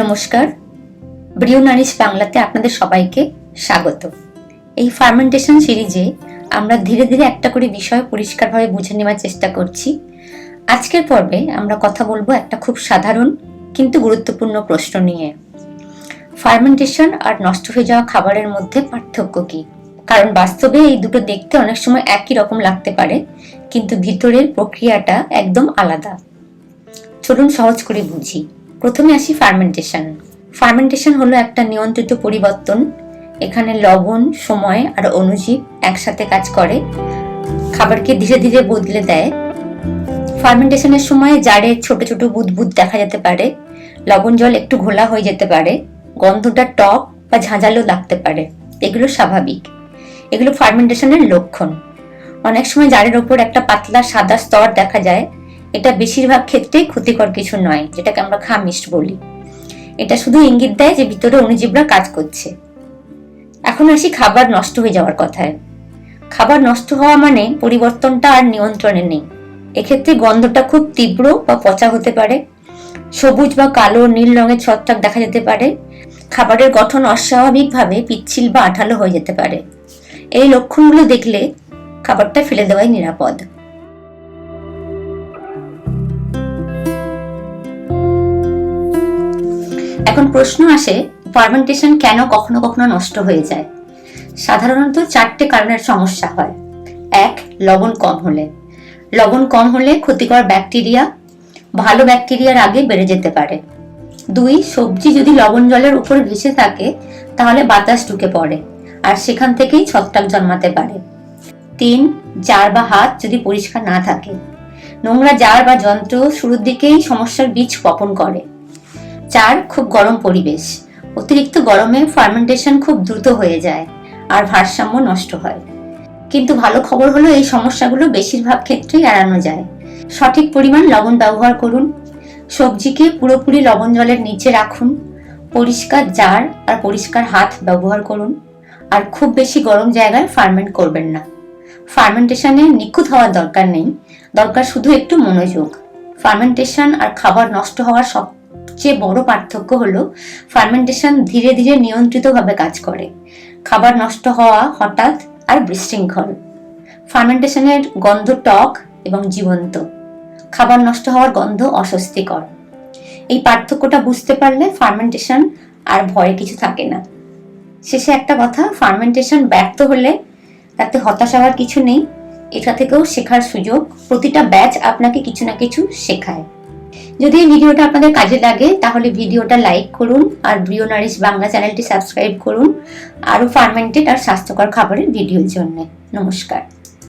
নমস্কার। ব্রিয় নারিশ বাংলাতে আপনাদের সবাইকে স্বাগত। এই ফার্মেন্টেশন সিরিজে আমরা ধীরে ধীরে একটা করে বিষয় পরিষ্কারভাবে বুঝে নেওয়ার চেষ্টা করছি। আজকের পর্বে আমরা কথা বলব একটা খুব সাধারণ কিন্তু গুরুত্বপূর্ণ প্রশ্ন নিয়ে। ফার্মেন্টেশন আর নষ্ট হয়ে যাওয়া খাবারের মধ্যে পার্থক্য কি? কারণ বাস্তবে এই দুটো দেখতে অনেক সময় একই রকম লাগতে পারে, কিন্তু ভিতরের প্রক্রিয়াটা একদম আলাদা। চলুন সহজ করে বুঝি। প্রথমে আসি ফার্মেন্টেশন ফার্মেন্টেশন হলো একটা নিয়ন্ত্রিত পরিবর্তন। এখানে লবণ, সময় আর অণুজীব একসাথে কাজ করে। খাবারকে ধীরে ধীরে বদলে দেয়। ফার্মেন্টেশনের সময় জারে ছোট ছোট বুদবুদ দেখা যেতে পারে। লবণ জল একটু ঘোলা হয়ে যেতে পারে। গন্ধটা টক বা ঝাঁঝালো লাগতে পারে। এগুলো স্বাভাবিক। এগুলো ফার্মেন্টেশনের লক্ষণ। অনেক সময় জারের ওপর একটা পাতলা সাদা স্তর দেখা যায়। এটা বেশিরভাগ ক্ষেত্রেই ক্ষতিকর কিছু নয়, যেটাকে আমরা খামিষ্ট বলি। এটা শুধু ইঙ্গিত দেয় যে ভিতরে অণুজীবরা কাজ করছে। এখন আসি খাবার নষ্ট হয়ে যাওয়ার কথায়। খাবার নষ্ট হওয়া মানে পরিবর্তনটা আর নিয়ন্ত্রণে নেই। এক্ষেত্রে গন্ধটা খুব তীব্র বা পচা হতে পারে। সবুজ বা কালো নীল রঙের ছত্রাক দেখা যেতে পারে। খাবারের গঠন অস্বাভাবিকভাবে পিচ্ছিল বা আঠালো হয়ে যেতে পারে। এই লক্ষণগুলো দেখলে খাবারটা ফেলে দেওয়াই নিরাপদ। এখন প্রশ্ন আসে ফার্মেন্টেশন কেন কখনো কখনো নষ্ট হয়ে যায়? সাধারণত চারটে কারণের সমস্যা হয়। এক, লবণ কম হলে। লবণ কম হলে ক্ষতিকর ব্যাকটেরিয়া ভালো ব্যাকটেরিয়ার আগে বেড়ে যেতে পারে। দুই, সবজি যদি লবণ জলের উপর ভেসে থাকে, তাহলে বাতাস ঢুকে পড়ে আর সেখান থেকেই ছত্রাক জন্মাতে পারে। তিন, জার বা হাত যদি পরিষ্কার না থাকে, নোংরা জার বা যন্ত্র শুরুর দিকেই সমস্যার বীজ বপন করে। চার খুব গরম পরিবেশ। অতিরিক্ত গরমে ফার্মেন্টেশন খুব দ্রুত হয়ে যায় আর ভারসাম্য নষ্ট হয়। কিন্তু ভালো খবর হলো এই সমস্যাগুলো বেশিরভাগ ক্ষেত্রেই এড়ানো যায়। সঠিক পরিমাণ লবণ ব্যবহার করুন। সবজিকে পুরোপুরি লবণ জলের নিচে রাখুন। পরিষ্কার জার আর পরিষ্কার হাত ব্যবহার করুন। আর খুব বেশি গরম জায়গায় ফার্মেন্ট করবেন না। ফার্মেন্টেশনে নিখুঁত হওয়ার দরকার নেই। দরকার শুধু একটু মনোযোগ। ফার্মেন্টেশন আর খাবার নষ্ট হওয়ার সবচেয়ে বড় পার্থক্য হলো ফার্মেন্টেশন ধীরে ধীরে নিয়ন্ত্রিতভাবে কাজ করে। খাবার নষ্ট হওয়া হঠাৎ আর বিশৃঙ্খল। ফার্মেন্টেশনের গন্ধ টক এবং জীবন্ত। খাবার নষ্ট হওয়ার গন্ধ অস্বস্তিকর। এই পার্থক্যটা বুঝতে পারলে ফার্মেন্টেশন আর ভয়ে কিছু থাকে না। শেষে একটা কথা ফার্মেন্টেশন ব্যর্থ হলে তাতে হতাশ হওয়ার কিছু নেই। এটা থেকেও শেখার সুযোগ। প্রতিটা ব্যাচ আপনাকে কিছু না কিছু শেখায়। যদি এই ভিডিওটা আপনাদের কাজে লাগে, তাহলে ভিডিওটা লাইক করুন আর ব্রিও নারিশ বাংলা চ্যানেলটি সাবস্ক্রাইব করুন। আরও ফার্মেন্টেড আর স্বাস্থ্যকর খাবারের ভিডিওর জন্য। নমস্কার।